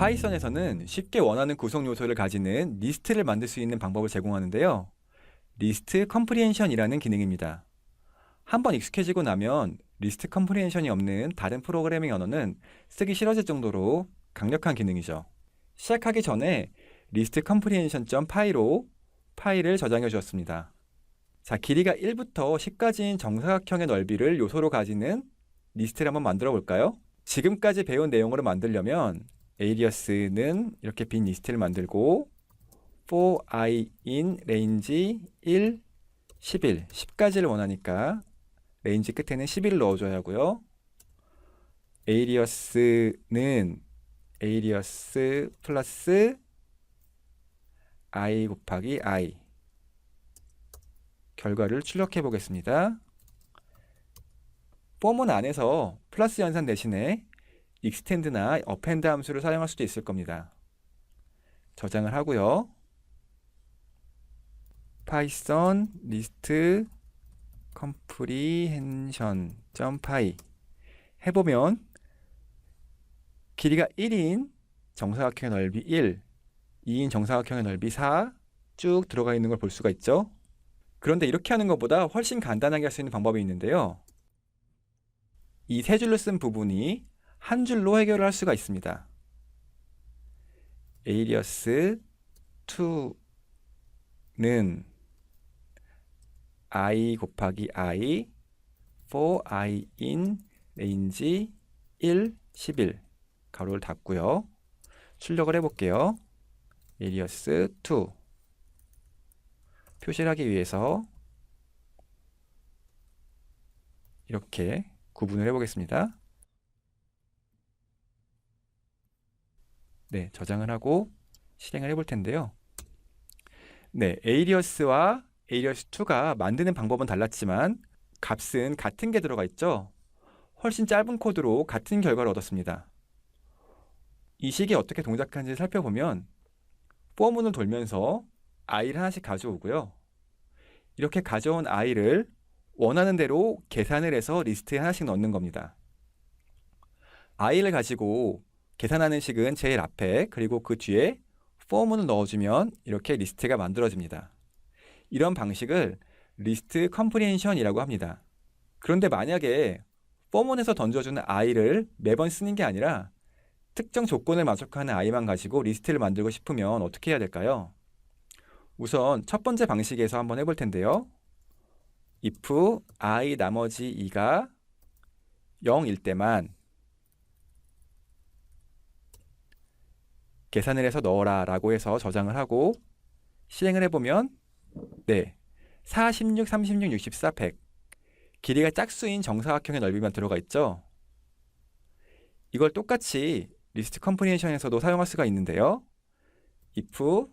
파이썬에서는 쉽게 원하는 구성 요소를 가지는 리스트를 만들 수 있는 방법을 제공하는데요. 리스트 컴프리hension이라는 기능입니다. 한번 익숙해지고 나면 리스트 컴프리hension이 없는 다른 프로그래밍 언어는 쓰기 싫어질 정도로 강력한 기능이죠. 시작하기 전에 리스트 컴프리hension.py로 파일을 저장해 주었습니다. 자, 길이가 1부터 10까지인 정사각형의 넓이를 요소로 가지는 리스트를 한번 만들어 볼까요? 지금까지 배운 내용으로 만들려면 alias는 이렇게 빈 리스트를 만들고 for i in range 1, 11, 10까지를 원하니까 레인지 끝에는 11을 넣어줘야 하고요. alias는 alias 플러스 i 곱하기 i 결과를 출력해 보겠습니다. 폼은 안에서 플러스 연산 대신에 extend나 append 함수를 사용할 수도 있을 겁니다. 저장을 하고요. python list comprehension.py 해보면 길이가 1인 정사각형의 넓이 1, 2인 정사각형의 넓이 4 쭉 들어가 있는 걸 볼 수가 있죠. 그런데 이렇게 하는 것보다 훨씬 간단하게 할 수 있는 방법이 있는데요. 이 세 줄로 쓴 부분이 한 줄로 해결을 할 수가 있습니다. alias 2는 i 곱하기 i for i in range 1, 11 가로를 닫고요. 출력을 해볼게요. alias 2 표시를 하기 위해서 이렇게 구분을 해보겠습니다. 네, 저장을 하고 실행을 해볼 텐데요. 네, alias와 alias2가 만드는 방법은 달랐지만 값은 같은 게 들어가 있죠. 훨씬 짧은 코드로 같은 결과를 얻었습니다. 이 식이 어떻게 동작하는지 살펴보면 포문을 돌면서 i를 하나씩 가져오고요. 이렇게 가져온 i를 원하는 대로 계산을 해서 리스트에 하나씩 넣는 겁니다. i를 가지고 계산하는 식은 제일 앞에 그리고 그 뒤에 포문을 넣어주면 이렇게 리스트가 만들어집니다. 이런 방식을 리스트 컴프리hension이라고 합니다. 그런데 만약에 포문에서 던져주는 i를 매번 쓰는 게 아니라 특정 조건을 만족하는 i만 가지고 리스트를 만들고 싶으면 어떻게 해야 될까요? 우선 첫 번째 방식에서 한번 해볼 텐데요. If i 나머지 2가 0일 때만 계산을 해서 넣어라 라고 해서 저장을 하고 실행을 해보면 네 4, 16, 36, 64, 100 길이가 짝수인 정사각형의 넓이만 들어가 있죠. 이걸 똑같이 리스트 컴프리hension에서도 사용할 수가 있는데요. if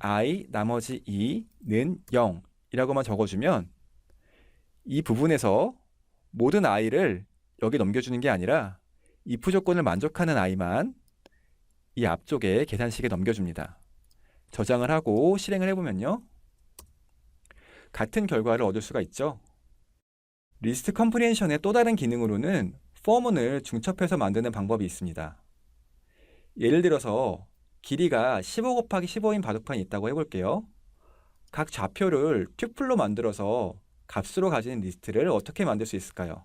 i 나머지 2는 0 이라고만 적어주면 이 부분에서 모든 i를 여기 넘겨주는 게 아니라 if 조건을 만족하는 i만 이 앞쪽에 계산식에 넘겨줍니다. 저장을 하고 실행을 해보면요. 같은 결과를 얻을 수가 있죠. 리스트 컴프리hension의 또 다른 기능으로는 포문을 중첩해서 만드는 방법이 있습니다. 예를 들어서 길이가 15 곱하기 15인 바둑판이 있다고 해볼게요. 각 좌표를 튜플로 만들어서 값으로 가지는 리스트를 어떻게 만들 수 있을까요?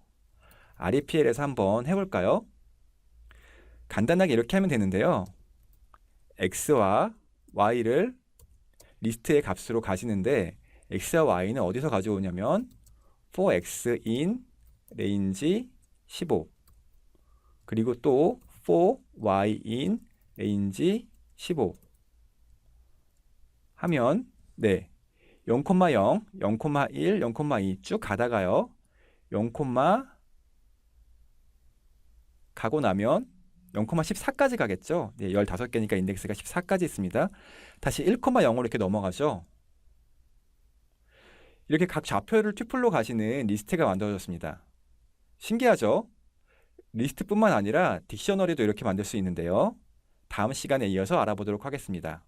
REPL에서 한번 해볼까요? 간단하게 이렇게 하면 되는데요. x와 y를 리스트의 값으로 가지는데 x와 y는 어디서 가져오냐면 for x in range 15 그리고 또 for y in range 15 하면 네 0,0, 0,1, 0,2 쭉 가다가요 0, 가고 나면 0,14까지 가겠죠. 네, 15개니까 인덱스가 14까지 있습니다. 다시 1,0으로 이렇게 넘어가죠. 이렇게 각 좌표를 튜플로 가시는 리스트가 만들어졌습니다. 신기하죠? 리스트뿐만 아니라 딕셔너리도 이렇게 만들 수 있는데요. 다음 시간에 이어서 알아보도록 하겠습니다.